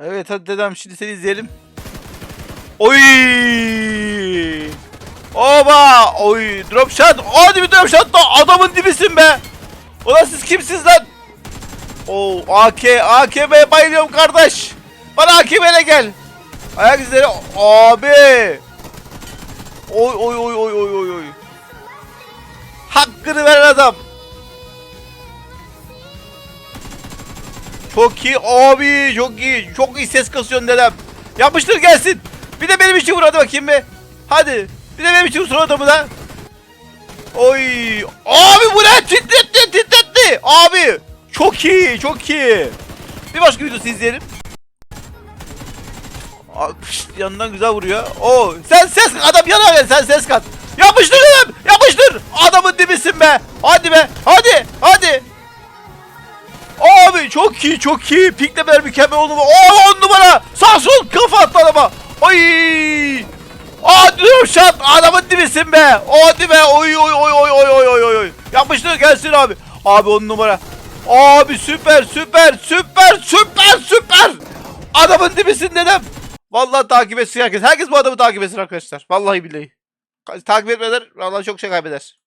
Evet hadi dedem şimdi seni izleyelim. Oy! Oba! Oy! Drop shot! Hadi bir drop shot da adamın dibisin be! Ulan siz kimsiniz lan? Oo AK, AKM'ye bayılıyorum kardeş. Bana AKM'le gel. Ayak izleri abi. Oy oy oy oy oy oy oy. Hakkını veren adam. Çok iyi abi çok iyi. Çok iyi ses kasıyorsun dedem. Yapıştır gelsin. Bir de benim için vur hadi bakayım be. Hadi. Bir de benim için vur adamı da. Oy. Abi bu ne? Titretti titretti. Abi. Çok iyi çok iyi. Bir başka videosu izleyelim. Aa, pişt, yanından güzel vuruyor. Oo, sen ses adam yana gel sen ses kat. Yapıştır dedim. Yapıştır. Adamın dibisin be. Hadi be. Hadi çok iyi çok iyi. Pink de mükemmel oldu. Oo 10 numara. Sağ sol kafa attı adama. Ay. Aa dur şat adamın dibisin be. Hadi be. Oy oy oy oy oy oy oy oy. Yapmıştır gelsin abi. Abi 10 numara. Abi süper süper süper süper süper. Adamın dibisin dedem. Vallahi takip etsin herkes. Herkes bu adamı takip etsin arkadaşlar. Vallahi billahi. Takip etmeden vallahi çok şey kaybeder.